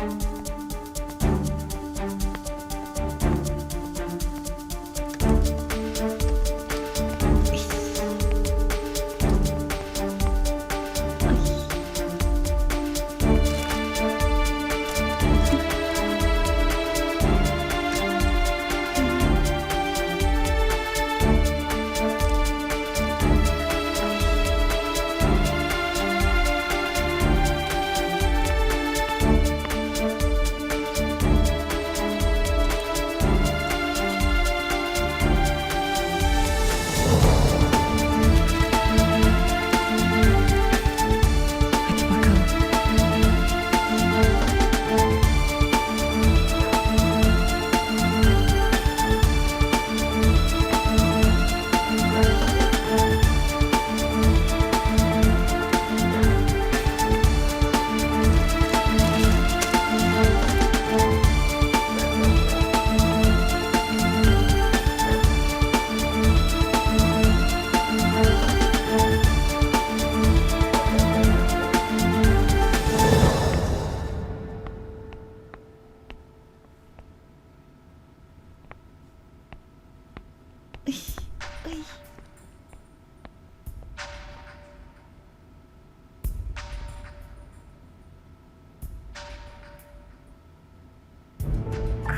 Hadi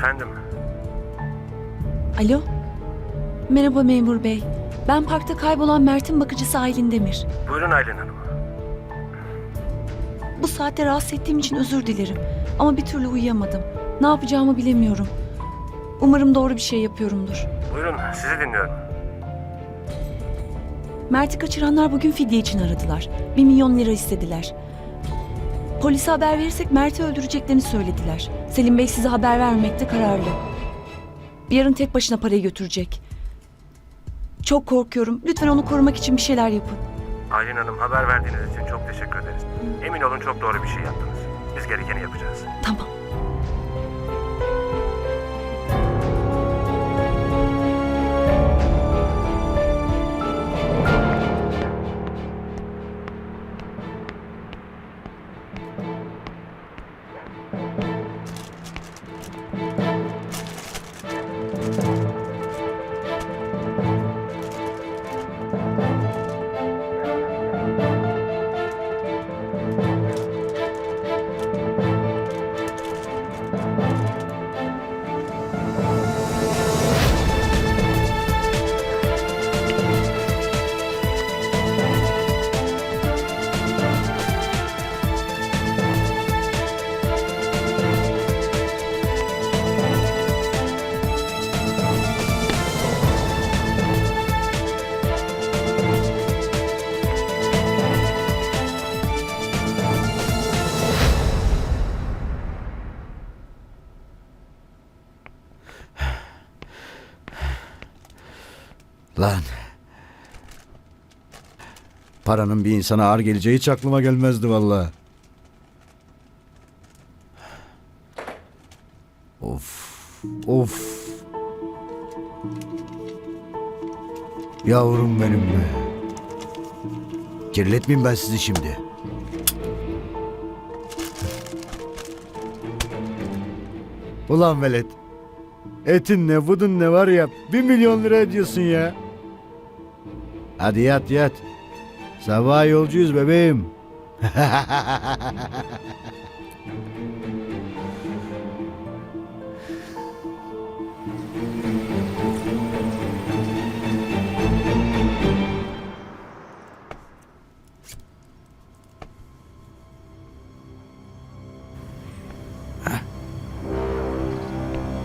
Efendim, Alo. Merhaba memur bey. Ben parkta kaybolan Mert'in bakıcısı Aylin Demir. buyurun Aylin Hanım. Bu saatte rahatsız ettiğim için özür dilerim. Ama bir türlü uyuyamadım. Ne yapacağımı bilemiyorum. Umarım doğru bir şey yapıyorumdur. Buyurun, sizi dinliyorum. Mert'i kaçıranlar bugün fidye için aradılar. Bir milyon lira istediler. Polise haber verirsek Mert'i öldüreceklerini söylediler. Selim Bey size haber vermemekte kararlı. Yarın tek başına parayı götürecek. Çok korkuyorum. Lütfen onu korumak için bir şeyler yapın. Aylin Hanım haber verdiğiniz için çok teşekkür ederiz. Emin olun çok doğru bir şey yaptınız. Biz gerekeni yapacağız. Tamam. Paranın bir insana ağır geleceği hiç aklıma gelmezdi valla. Of. Of. Yavrum benim be. Kirletmeyeyim ben sizi şimdi. Ulan velet. Etin ne budun ne var ya bir milyon lira ediyorsun ya. Hadi yat yat. Sabah yolcuyuz bebeğim.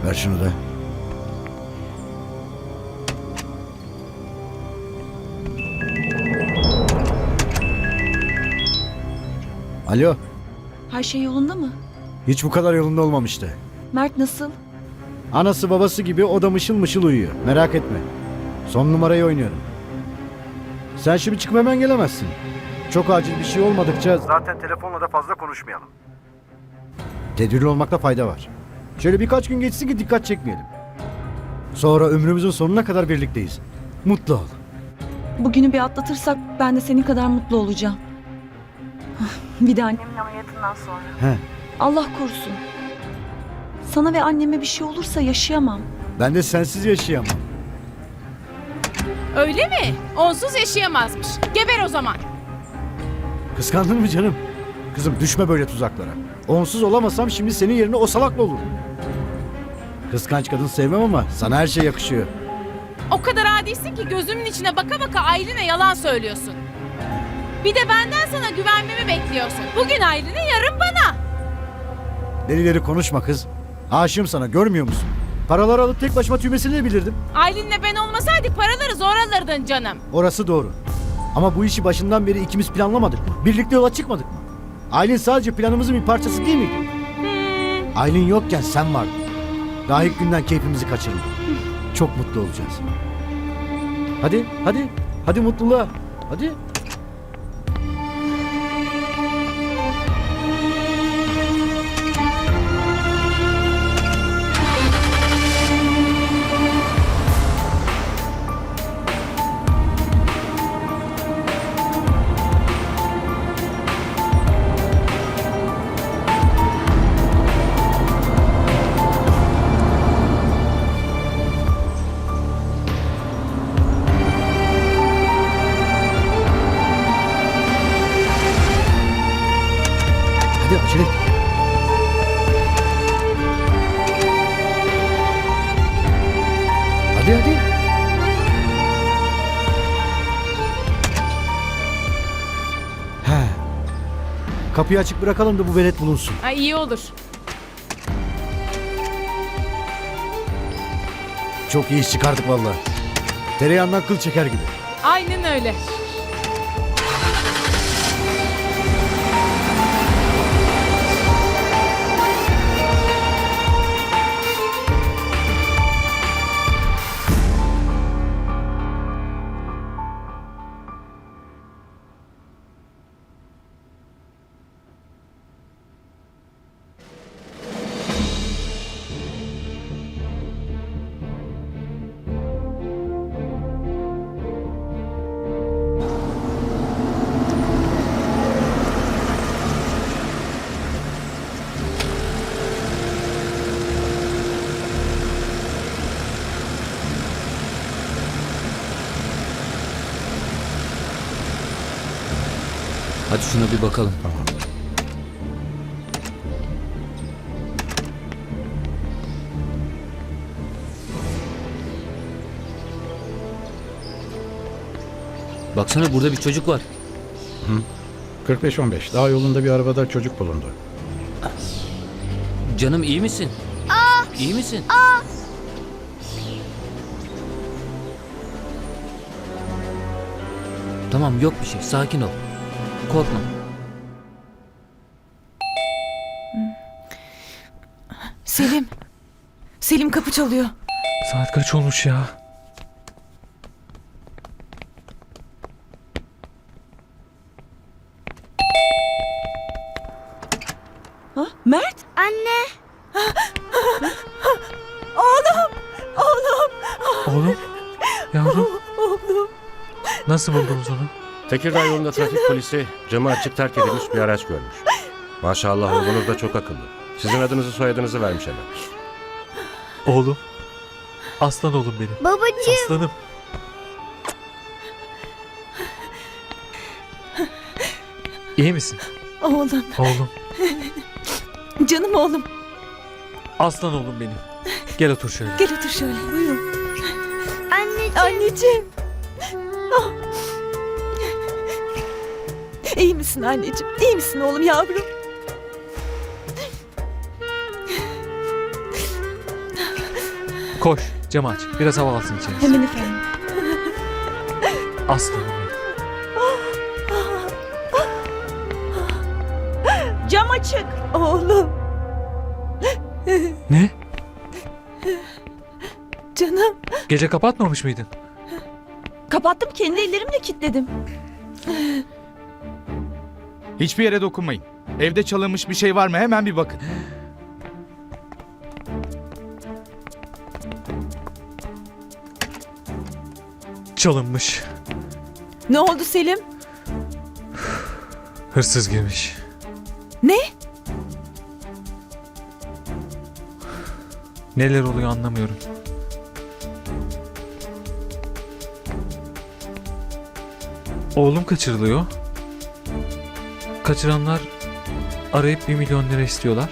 Ver şunu da. Alo. Her şey yolunda mı? Hiç bu kadar yolunda olmamıştı. Mert nasıl? Anası babası gibi o da mışıl mışıl uyuyor. Merak etme. Son numarayı oynuyorum. Sen şimdi çıkıp hemen gelemezsin. Çok acil bir şey olmadıkça Zaten telefonla da fazla konuşmayalım. tedbirli olmakta fayda var. Şöyle birkaç gün geçsin ki dikkat çekmeyelim. Sonra ömrümüzün sonuna kadar birlikteyiz. Mutlu ol. Bugünü bir atlatırsak ben de senin kadar mutlu olacağım. Bir de annemin ameliyatından sonra. He. Allah korusun. Sana ve anneme bir şey olursa yaşayamam. Ben de sensiz yaşayamam. Öyle mi? Onsuz yaşayamazmış. Geber o zaman. Kıskandın mı canım? Kızım düşme böyle tuzaklara. Onsuz olamasam şimdi senin yerine o salakla olurum. Kıskanç kadın sevmem ama sana her şey yakışıyor. O kadar adisin ki gözümün içine baka baka Aylin'e yalan söylüyorsun. Bir de benden sana güvenmemi bekliyorsun. Bugün Aylin'e yarın bana. Delileri konuşma kız. Aşığım sana görmüyor musun? Paraları alıp tek başıma tüymesini de bilirdim. Aylin'le ben olmasaydık paraları zor alırdın canım. Orası doğru. Ama bu işi başından beri ikimiz planlamadık mı? Birlikte yola çıkmadık mı? Aylin sadece planımızın bir parçası değil miydi? Aylin yokken sen vardın. Daha ilk günden keyfimizi kaçırdık. Çok mutlu olacağız. Hadi, hadi. Hadi mutluluğa. Hadi. Et. Hadi hadi. He. Kapıyı açık bırakalım da bu velet bulunsun. Ay iyi olur. Çok iyi iş çıkardık vallahi. Tereyağından kıl çeker gibi. Aynen öyle. Hadi şuna bir bakalım. Baksana burada bir çocuk var. 45-15. Daha yolunda bir arabada çocuk bulundu. Canım iyi misin? Aa! İyi misin? Aa! Tamam yok bir şey. Sakin ol. Korkma. Selim. Selim kapı çalıyor. Saat kaç olmuş ya? Ha? Mert? Oğlum? Yavrum? Nasıl buldunuz onu? Tekirdağ yolunda trafik polisi camı açık terk edilmiş bir araç görmüş. Maşallah oğlunuz da çok akıllı. Sizin adınızı soyadınızı vermiş hemen. Oğlum. Aslan oğlum benim. Babacığım. Aslanım. İyi misin? Oğlum. Oğlum. Canım oğlum. Aslan oğlum benim. Gel otur şöyle. Gel otur şöyle. Buyurun. Anneciğim. Anneciğim. Ah. İyi misin anneciğim? İyi misin oğlum yavrum? Koş. Camı aç. Biraz hava alsın içerisi. Hemen efendim. Aslanım. Cam açık. Oğlum. Ne? Canım. Gece kapatmamış mıydın? Kapattım kendi ellerimle kilitledim. Hiçbir yere dokunmayın. Evde çalınmış bir şey var mı hemen bir bakın. Çalınmış. Ne oldu Selim? Hırsız girmiş. Ne? Neler oluyor anlamıyorum. Oğlum kaçırılıyor. Kaçıranlar arayıp bir milyon lira istiyorlar.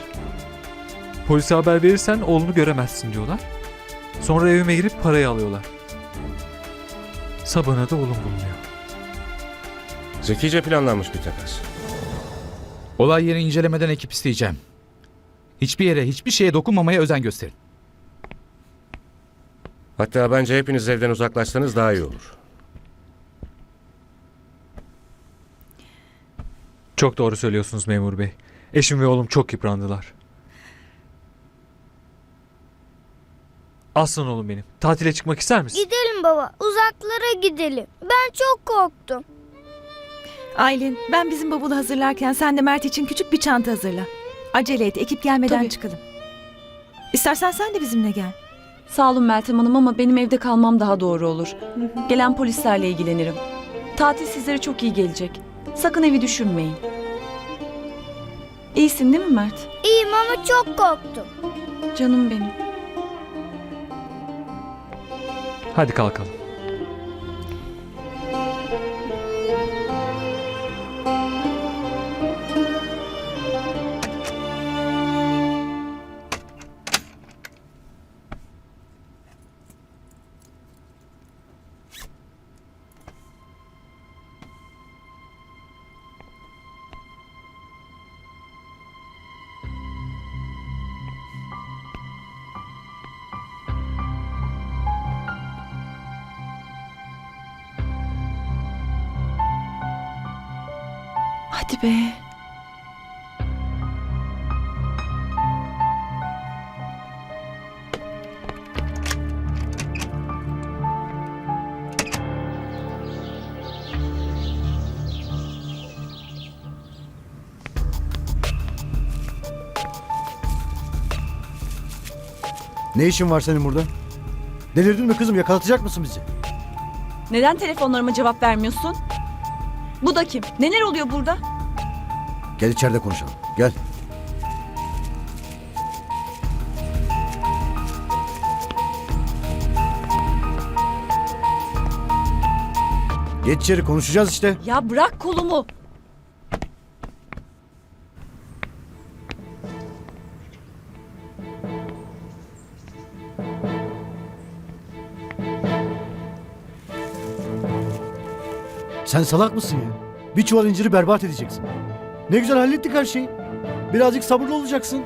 Polise haber verirsen oğlunu göremezsin diyorlar. Sonra evime girip parayı alıyorlar. Sabahına da oğlum bulunuyor. Zekice planlanmış bir takas. Olay yeri incelemeden ekip isteyeceğim. Hiçbir yere, hiçbir şeye dokunmamaya özen gösterin. Hatta bence hepiniz evden uzaklaşsanız daha iyi olur. Çok doğru söylüyorsunuz memur bey. Eşim ve oğlum çok yıprandılar. Aslan oğlum benim. Tatile çıkmak ister misin? Gidelim baba. Uzaklara gidelim. Ben çok korktum. Aylin, ben bizim bavulu hazırlarken sen de Mert için küçük bir çanta hazırla. Acele et, ekip gelmeden Tabii. çıkalım. İstersen sen de bizimle gel. Sağ olun Meltem Hanım ama benim evde kalmam daha doğru olur. Gelen polislerle ilgilenirim. Tatil sizlere çok iyi gelecek. Sakın evi düşünmeyin. İyisin değil mi Mert? İyiyim ama çok korktum. Canım benim. Hadi kalkalım. Hadi be. Ne işin var senin burada? Delirdin mi kızım yakalatacak mısın bizi? Neden telefonlarıma cevap vermiyorsun? Bu da kim? Neler oluyor burada? Gel içeride konuşalım. Gel. Geç içeri konuşacağız işte. Ya bırak kolumu. Sen salak mısın ya? Bir çuval inciri berbat edeceksin. Ne güzel hallettik her şeyi. Birazcık sabırlı olacaksın.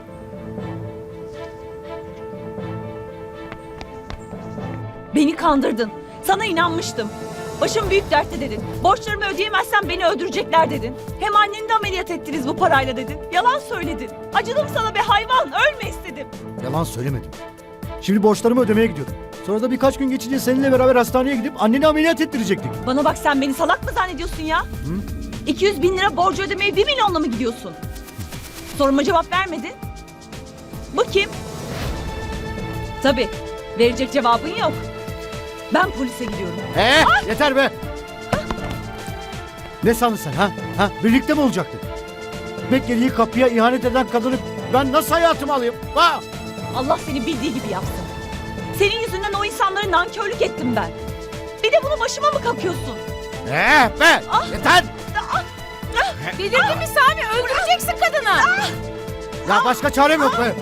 Beni kandırdın. Sana inanmıştım. Başım büyük dertte dedin. Borçlarımı ödeyemezsen beni öldürecekler dedin. Hem anneni de ameliyat ettiniz bu parayla dedin. Yalan söyledin. Acıdım sana be hayvan. Ölme istedim. Yalan söylemedim. Şimdi borçlarımı ödemeye gidiyordum. Sonra da birkaç gün geçince seninle beraber hastaneye gidip anneni ameliyat ettirecektik. Bana bak sen beni salak mı zannediyorsun ya? 200 bin lira borcu ödemeye 1 milyonla mı gidiyorsun? Soruma cevap vermedin. Bu kim? Tabii. Verecek cevabın yok. Ben polise gidiyorum. Ee, yeter be. Ne sandın sen ha? Ha, birlikte mi olacaktık? Beklediği kapıya ihanet eden kadını ben nasıl hayatımı alayım? Ha? Allah seni bildiği gibi yapsın. Senin yüzünden o insanlara nankörlük ettim ben. Bir de bunu başıma mı kakıyorsun? Ee, be, yeter. Delirdin mi Sami? Öldüreceksin kadını. Ya başka çarem yok be.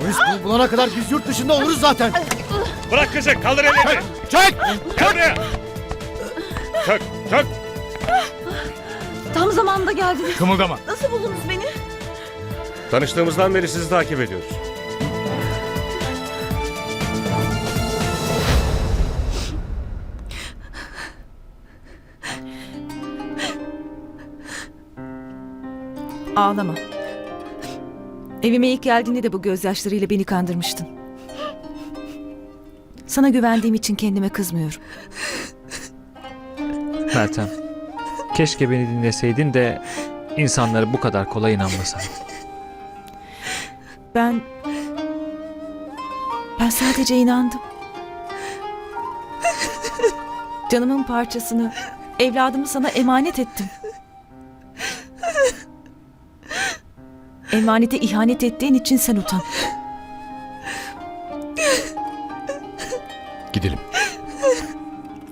Polis bunu bulana kadar biz yurt dışında oluruz zaten. Bırak kızı kaldır ellerini. Çek! Gel buraya. Çök çök. Tam zamanında geldiniz. Kımıldama. Nasıl buldunuz beni? Tanıştığımızdan beri sizi takip ediyoruz. Ağlama. Evime ilk geldiğinde de bu gözyaşlarıyla beni kandırmıştın. Sana güvendiğim için kendime kızmıyorum. Meltem. Keşke beni dinleseydin de insanlara bu kadar kolay inanmasaydın. Ben... Ben sadece inandım. Canımın parçasını, evladımı sana emanet ettim. Emanete ihanet ettiğin için sen utan. Gidelim.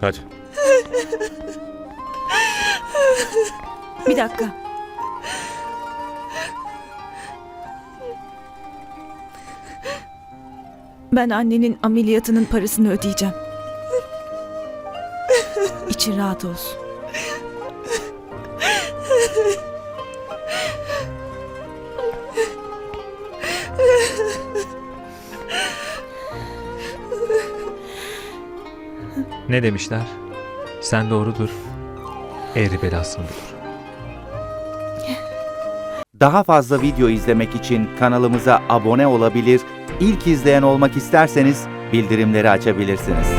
Hadi. Bir dakika. Ben annenin ameliyatının parasını ödeyeceğim. İçin rahat olsun. Ne demişler? Sen doğru dur. Eğri belasını bulur. Daha fazla video izlemek için kanalımıza abone olabilir, ilk izleyen olmak isterseniz bildirimleri açabilirsiniz.